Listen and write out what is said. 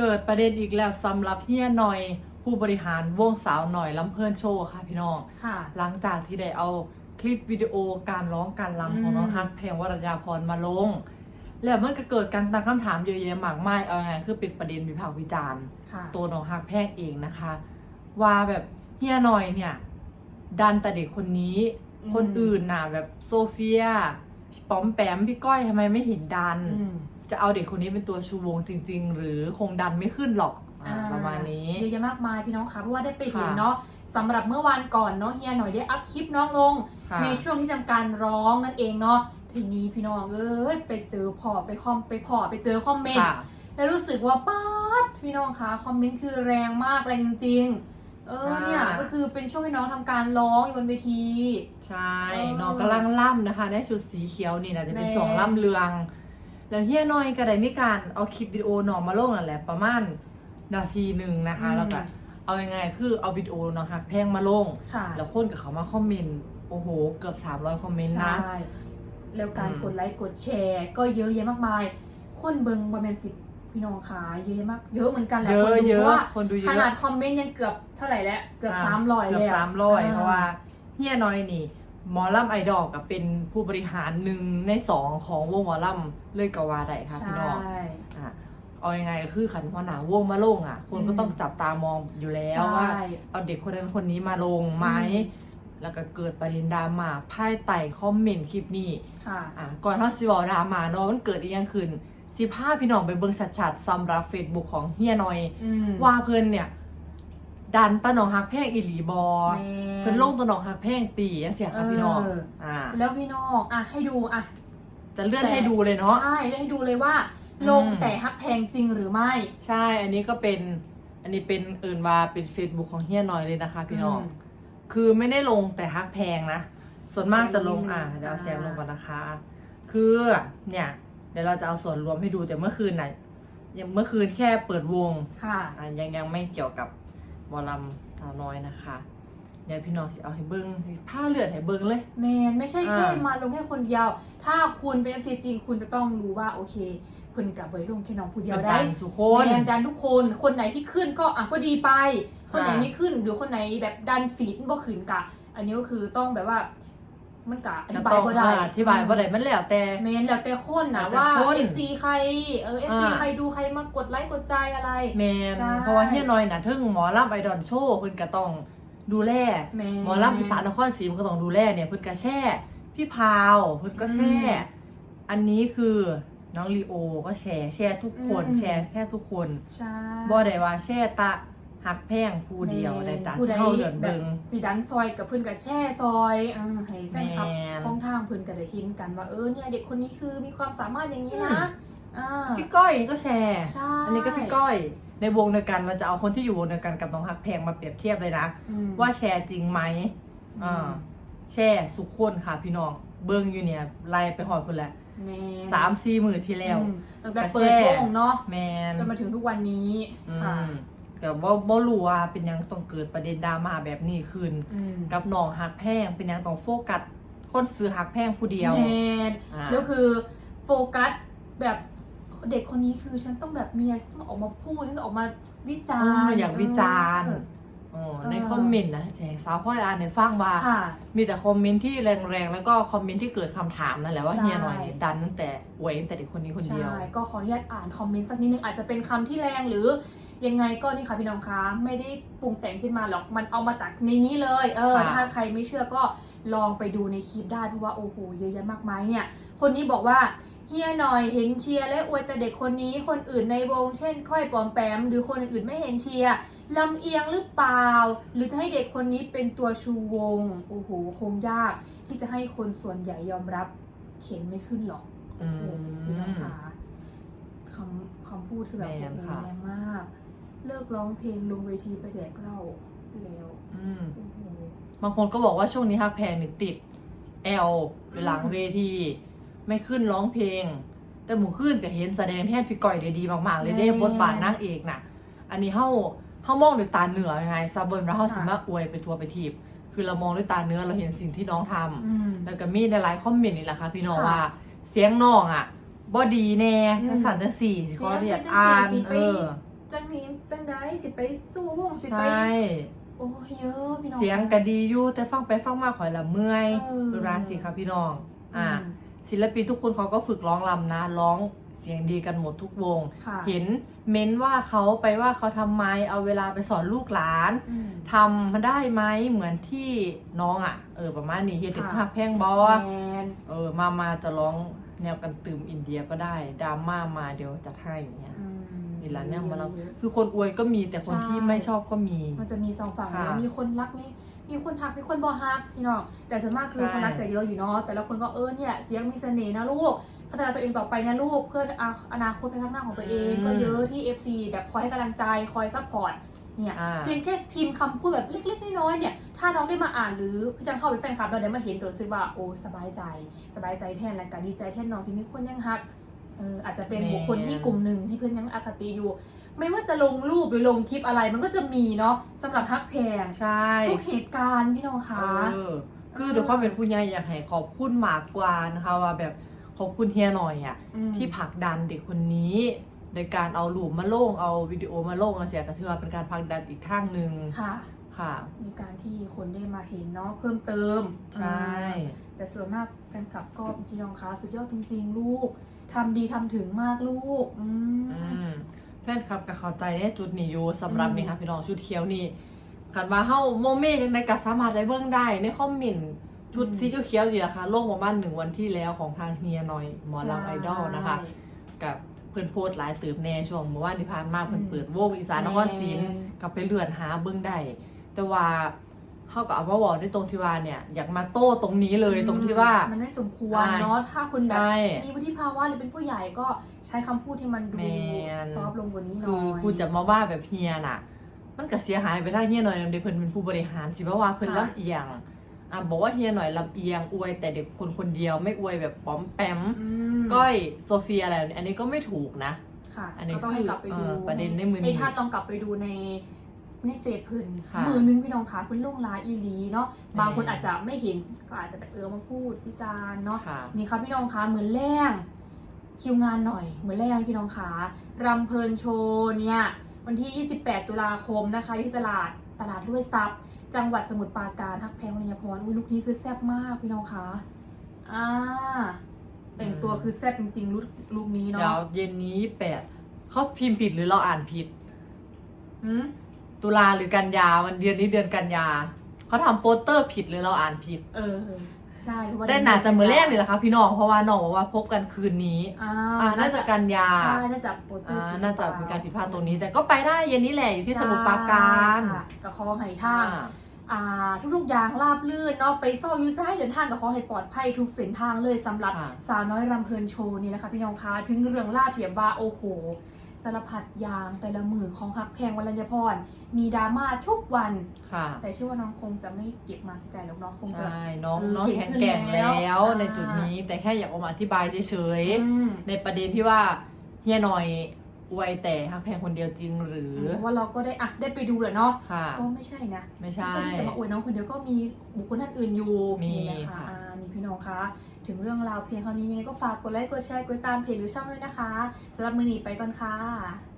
เกิดประเด็นอีกแล้วสำหรับเฮียหน่อย ผู้บริหารวงสาวหน่อยลำเพลินโชว์ค่ะพี่น้อง ค่ะ หลังจากที่ได้เอาคลิปวิดีโอการร้องการรำของน้องอืมฮักเพลงวรยาพรมาลง แล้วมันก็เกิดการตั้งคำถามเยอะแยะมากมายเอาไงคือเป็นประเด็นวิพากษ์วิจารณ์ค่ะ ตัวน้องฮักแพงเองนะคะ ว่าแบบเฮียหน่อยเนี่ย ดันแต่เด็กคนนี้ อืม คนอื่นน่ะแบบโซเฟียพี่ป๋อมแปมพี่ก้อยทำไมไม่เห็นดัน อืม จะเอาเด็กคนนี้เป็นตัวชูวงจริง ๆ หรือคงดันไม่ขึ้นหรอกอ่าอ่ประมาณนี้เยอะแยะมากมายพี่น้องคะเพราะว่าได้ไปเห็นค่ะเนาะสำหรับเมื่อวานก่อนเนาะเฮียหน่อยได้อัพคลิปน้องลงค่ะในช่วงที่ทำการร้องนั่นเองเนาะทีนี้พี่น้องเอ้ยไปเจอพอไปคอมไปพอไปเจอคอมเมนต์ค่ะแล้วรู้สึกว่าป๊าดพี่น้องคะคอมเมนต์คือแรงมากแรงจริง ๆ เออเนี่ยอ่าก็คือเป็นช่วงที่น้องทำการร้องอยู่บนเวที ใช่เออน้องกำลังล่ำนะคะ ได้ชุดสีเขียวนี่นะจะเป็นแม่ช่วงล่ำเรือง แล้วเฮียน้อยก็ได้มีการเอาคลิปวิดีโอน้องมาลงนั่นแหละประมาณนาทีหนึ่งนะคะ แล้วก็เอายังไงคือเอาวิดีโอน้องหักแพงมาลง ค่ะ แล้วคนกับเขามาคอมเมนต์โอ้โห เกือบ 300 คอมเมนต์นะ ใช่แล้วการอืม กดไลค์กดแชร์ ก็เยอะแยะมากมาย คนเบิงประมาณสิบพี่น้องคะเยอะแยะมาก เยอะเหมือนกันแหละเยคอะนดูเยเพอะราะว่า คนดูเยขอะนาดคอมเมนต์ยังเกือบเท่าไหร่แล้ว เกือบสามร้อยเกืเลอบยอะสามร้อยอ่เพราะว่าเฮียน้อยนี่ หมอลำไอดอลกับเป็นผู้บริหารหนึ่งในสองของวงหมอลำเลยกว่าได้ค่ะพี่น้องใช่อะเอายังไงก็คือขันหัวหนาวงมาลงอะ คนก็อืมต้องจับตามองอยู่แล้วใช่ว่า เอาเด็กคนนั้นคนนี้มาลงไหมอืมแล้วก็เกิดประเด็นดราม่าพ่ายไต่คอมเมนต์คลิปนี้ค่ะอะก่อนที่สิบอกดราม่าเนาะมันเกิดอีกอย่างขึ้นสิพาพี่น้องไปเบิ่งชัดๆสำหรับเฟซบุ๊กของเฮียหน่อยอืมว่าเพิ่นเนี่ย ดันตะหนองฮักแพงอีหลีบอแม่เพิ่นลงตะหนองฮักแพงตีจังเสียค่ะพี่น้องเอออ่าแล้วพี่น้องอะให้ดูอะจะเลื่อนให้ดูเลยเนาะใช่ได้ให้ดูเลยว่าอืมลงแต่ฮักแพงจริงหรือไม่ ใช่อันนี้ก็เป็นอันนี้เป็นเอินว่าเป็น Facebook ของเฮียน้อยเลยนะคะ พี่น้องอืมคือไม่ได้ลงแต่ฮักแพงนะ ส่วนมากจะลงแสงนิดนึงอ่าเดี๋ยวเอาแสงอ่าลงก่อนนะคะ คือเนี่ย เดี๋ยวเราจะเอาส่วนรวมให้ดูแต่เมื่อคืนน่ะยังเมื่อคืนแค่เปิดวง ค่ะอ่ายังยังไม่เกี่ยวกับ วอลลัมสาวน้อยนะคะ เดี๋ยวพี่น้องสิเอาให้เบิ้งสิผ้าเลือดให้เบิ้งเลย แมนไม่ใช่แค่อ่ามาลงแค่คนเดียว ถ้าคุณเป็น FC จริงคุณจะต้องรู้ว่าโอเคเพิ่นกับเบยลงแค่น้องผู้เดียวเป็นได้ ดันสุคนแมนดันทุกคน คนไหนที่ขึ้นก็อะก็ดีไป คนไหนอ่าไม่ขึ้นหรือคนไหนแบบดันฟีดบ่ขึ้นกะ อันนี้ก็คือต้องแบบว่า มันกะอธิบายต้องบ่ได้อ่าอธิบายบ่ได้มันแล้วแต่แมนแล้วแต่คนนะแล้วแต่ว่าคน FC ใครเออ FC อ่าใครดูใครมากดไลค์กดใจอะไรแมนใช่เพราะว่าเฮียน้อยน่ะถึงหมอลำไอดอลโชว์เพิ่นก็ต้องดูแลแมนหมอลำอีสานนครศรีมันก็ต้องดูแลเนี่ยเพิ่นก็แช่พี่พาวเพิ่นก็แช่อืมอันนี้คือน้องลีโอก็แชร์แชร์ทุกคนอืมแชร์แค่ทุกคนใช่บ่ได้ว่าแช่ตะ หักแพงผู้เดียวได้จ้ะผู้ใดเท่าเดือนแบเบิบงสีดันซอยกับเพื่อนกับแช่ซอยเออให้แฟนคลับแมนของทางเพื่อนก็ได้เห็นกันว่าเออเนี่ยเด็กคนนี้คือมีความสามารถอย่างนี้อืนะมอ่าพี่ก้อยก็แชร์ใช่อันนี้ก็พี่ก้อย ในวงเดียวกันเราจะเอาคนที่อยู่วงเดียวกันกับน้องฮักแพงมาเปรียบเทียบเลยนะอืมว่าแชร์จริงไหมอือ่ามแชร์สุขคนค่ะพี่น้องเบิ้งอยู่เนี่ยไล่ไปหอดคนแหละแมนสามสี่หมื่นที่แล้วอืมตั้งแต่กระเปิแช่ดวงเนาะแมนจนมาถึงทุกวันนี้อืค่ะ มแต่ว่าบ่รู้ว่าเป็นหยังต้องเกิดประเด็นดราม่าแบบนี้ขึ้น อืมกับน้องหักแพงเป็นหยังต้องโฟกัสคนซื้อหักแพงผู้เดียวแมนอ่า แล้วคือโฟกัสแบบเด็กคนนี้คือฉันต้องแบบมีอะไรต้องออกมาพูดฉันต้องออกมาวิจาเอรอณ์อยากวิจารณ์ เอออ๋อเออในคอมเมนต์นะแจกสาวพ่อยอ่านในฟังว่า ค่ะ มีแต่คอมเมนต์ที่แรงๆ แล้วก็คอมเมนต์ที่เกิดคำถามนั่นแหละว่าใช่ เฮียหน่อยเนี่ยดันตั้งแต่อวยตั้งแต่เด็กคนนี้คนเดียว ใช่ ก็ขออนุญาตอ่านคอมเมนต์สักนิดนึงอาจจะเป็นคำที่แรงหรือ ยังไงก็นี่ค่ะพี่น้องคะไม่ได้ปรุงแต่งขึ้นมาหรอกมันเอามาจากในนี้เลยเออค่ะถ้าใครไม่เชื่อก็ลองไปดูในคลิปได้เพราะว่าโอ้โหเยอะแยะมากมายเนี่ย คนนี้บอกว่าเฮียหน่อยเห็นเชียร์และอวยแต่เด็กคนนี้คนอื่นในวง เช่น ค่อยปอมแปม หรือคนอื่นๆไม่เห็นเชียร์ลำเอียงหรือเปล่า หรือจะให้เด็กคนนี้เป็นตัวชูวงโอ้โหคงยาก ที่จะให้คนส่วนใหญ่ยอมรับ เข็นไม่ขึ้นหรอกอืโอ้โหพี่น้องมคะคำคำพูดคือแบบแมโอ้นโหค่ะแรงมาก เลิกร้องเพลงลงเวทีไปแดกเหล้าแล้วอืม โอ้โหบางคนก็บอกว่าช่วงนี้ฮักแพงเนี่ยติดแอลไปหลังเวที ไม่ขึ้นร้องเพลง แต่หมู่ขึ้นก็เห็นแสดงแทนพี่ก้อยได้ดีมากๆ เลยเด้บทบาทนางเอกน่ะ อันนี้เฮาเฮามองด้วยตาเนื้อยังไงซาเบิร์นแล้วเฮาสิมาอวยไปทัวร์ไปทีบ คือเรามองด้วยตาเนื้อเราเห็นสิ่งที่น้องทำ อืม แล้วก็มีในหลายคอมเมนต์นี่แหละค่ะพี่น้องค่ะว่า เสียงน้องอะบ่ดีแน่อืมถ้าสั่นจังสี่สิขอเรียกเสียงเป็นจังสี่อ่านสิไป เออ จะไดสิไปสู้วงสิใชไป่โอ้ยเยอะพี่น้อง เสียงก็ดีอยู่แต่ฟังไปฟังมาข่อยละเมื่อยเออ ดูราสิค่ะพี่น้อง อ่า ม ศิลปินทุกคนเขาก็ฝึกร้องรำนะ ร้องเสียงดีกันหมดทุกวง ค่ะเห็นเม้นว่าเขาไปว่าเขาทำไมเอาเวลาไปสอนลูกหลานอืม ทำมาได้ไหมเหมือนที่น้องอะ เออประมาณนี้เฮ็ดถึงค่ะหักแพงบอ แมน เออมามาจะร้องแนวกันตืมอินเดียก็ได้ดราม่ามาเดี๋ยวจัดให้อย่างเงี้ย อืม นี่ละเนี่ยมาเราเยอะคือคนอวยก็มีแต่คนใช่ที่ไม่ชอบก็มี มันจะมีสองฝั่งค่ะเลยมีคนรักนี่มีคนทักมีคนบอฮักพี่น้องแต่ส่วนมากคือใช่ คนรักจะเยอะอยู่เนาะแต่ละคนก็เออเนี่ยเสียงมีเสน่ห์นะลูกพัฒนาตัวเองต่อไปนะลูกเพื่ออนาคตภายภาคหน้าของตัวเองก็เยอะที่ FC แบบคอยให้กำลังใจคอยซัพพอร์ตเนี่ย อ่า เพียงแค่พิมพ์คำพูดแบบเล็กๆน้อยๆเนี่ย ถ้าน้องได้มาอ่านหรือจะเข้าเป็นแฟนคลับเราได้มาเห็นรู้สึกว่าโอ้สบายใจ สบายใจแทนและการดีใจแทนน้องที่มีคนยังฮัก เอออาจจะเป็นบุคคลที่กลุ่มหนึ่งที่เพื่อนยังอคติอยู่ ไม่ว่าจะลงรูปหรือลงคลิปอะไร มันก็จะมีเนาะสำหรับฮักแพงใช่ทุกเหตุการณ์พี่น้องคะเออคือด้วยความเป็นผู้ใหญ่อยากให้ขอบคุณมากกว่านะคะว่าแบบขอบคุณเฮียหน่อยอะมที่ผลักดันเด็กคนนี้ โดยการเอารูปมาลงเอาวิดีโอมาลงเสียกระเทือเป็นการผลักดันอีกทางหนึ่ง ค่ะค่ะ ในการที่คนได้มาเห็นเนาะเพิ่มเติมใช่ แต่ส่วนมากแฟนคลับก็พี่น้องคะสุดยอดจริง ๆ ลูกทำดีทำถึงมากลูก อืมอืมแฟนคลับก็เข้าใจในจุดนี้อยู่สำหรับอืมนี่ค่ะพี่น้องชุดเขียวนี่กันว่าเฮาโมเมนต์ในก็สามารถได้เบิ่งได้ในคอมเมนต์ชุดสีเขียวๆนี่แหละค่ะลงประมาณหนึ่งวันที่แล้วของทางเฮียหน่อยหมอลำไอดอลนะคะใช่กับเพื่อนโพสต์หลายตืบแน่ช่วงเมื่อวานที่ผ่านมาอืมเพื่อนเปิดวงอีสานนครศรีแม่นกลับไปเลื่อนหาเบิ่งได้ แต่ว่าเขาก็เอามาบอกในตรงที่ว่าเนี่ย อยากมาโต้ตรงนี้เลยตรงที่ว่า มันไม่สมควรใช่เนาะถ้าคุณแบบใช่มีวุฒิภาวะหรือเป็นผู้ใหญ่ก็ใช้คำพูดที่มันดูแมนซอฟต์ลงกว่านี้หน่คืออยคุณจะมาว่าแบบเฮียน่ะ มันก็เสียหายไปทางเฮียหน่อยนำเดเพิ่นเป็นผู้บริหารสิว่าว่าเพิ่นค่ะลำเอียงอะบอกว่าเฮียหน่อยลำเอียงอวย แต่เด็กคนคนเดียวไม่อวยแบบป๋อมแปมอืมก้อยโซเฟียอะไรแบบนี้อันนี้ก็ไม่ถูกนะ ค่ะอันนี้ก็ต้องให้กลับไปดูคือเออประเด็นในมือนี้ไอ้ท่านลองกลับไปดูใน ในเฟซพื้นค่ะมือนึงพี่น้องคะพื้นลงลาอีหลีเนาะแม่บางคนอาจจะไม่เห็นก็อาจจะแบบเออมาพูดวิจารณ์เนาะค่ะนี่ครับพี่น้องคะเหมือนแรงคิวงานหน่อยเหมือนแรงพี่น้องคะรำเพลินโชว์เนี่ยวันที่ 28 ตุลาคมนะคะอยู่ที่ตลาดตลาดด้วยซับจังหวัดสมุทรปราการทักแพงวรัญญพรอุ้ยลุคนี้คือแซ่บมากพี่น้องคะอ่าแต่งตัวคือแซ่บจริงๆลุคลุคนี้เดี๋ยวเนาะเย็นนี้แปดเขาพิมพ์ผิดหรือเราอ่านผิดอืม ตุลาหรือกันยาวันเดือนนี้เดือนกันยาเขาทำโปสเตอร์ผิดหรือเราอ่านผิด เออ ใช่เพราะว่าแต่น่าจะมือแรกนี่แหละค่ะพี่น้องเพราะว่าน้องบอกว่าพบกันคืนนี้อ่าอ่าน่าจะกันยาใช่น่าจะโปรตุอ่าเกสน่าจะมีการผิดพลาดตรงนี้ แต่ก็ไปได้เย็นนี้แหละอยู่ที่สมุทรปราการใช่ค่ะกับคอไหท่างอ่า อ่า ทุกๆอย่างราบลื่นเนาะไปซ่อมยูซ่าให้เดินทางกับขอให้ปลอดภัยทุกเส้นทางเลยสำหรับค่ะ สาวน้อยรำเพลินโชว์นี่นะคะพี่น้องคะถึงเรื่องล่าวเถียบว่าโอ้โห สารพัดอยางแต่ละมือของฮักแพงวรัญญพร มีดราม่าทุกวัน ค่ะ แต่เชื่อว่าน้องคงจะไม่เก็บมาใส่ใจหรอกเน้องคงจะ ใช่น้องเออน้องเก่งแข็งขึ้นแกร่งแล้แล้ววอ่าในจุดนี้ แต่แค่อยากออกมาอธิบายเฉยอืมๆในประเด็นที่ว่าเฮียหน่อยอวยแต่ฮักแพงคนเดียวจริงหรือเพราะว่าเราก็ได้อะได้ไปดูแหละเนาะค่ะก็ไม่ใช่นะ ไม่ใช่ไม่ใช่ที่จะมาอวยน้องคนเดียวก็มีบุคคลท่านอื่นอยู่มีนี่นะคะค่ะอ่านี่ พี่น้องคะถึงเรื่องราวเพียงเท่านี้ยังไงก็ฝากกดไลค์กดแชร์กดตามเพจหรือช่องด้วยนะคะสำหรับมือหนีไปก่อนค่ะ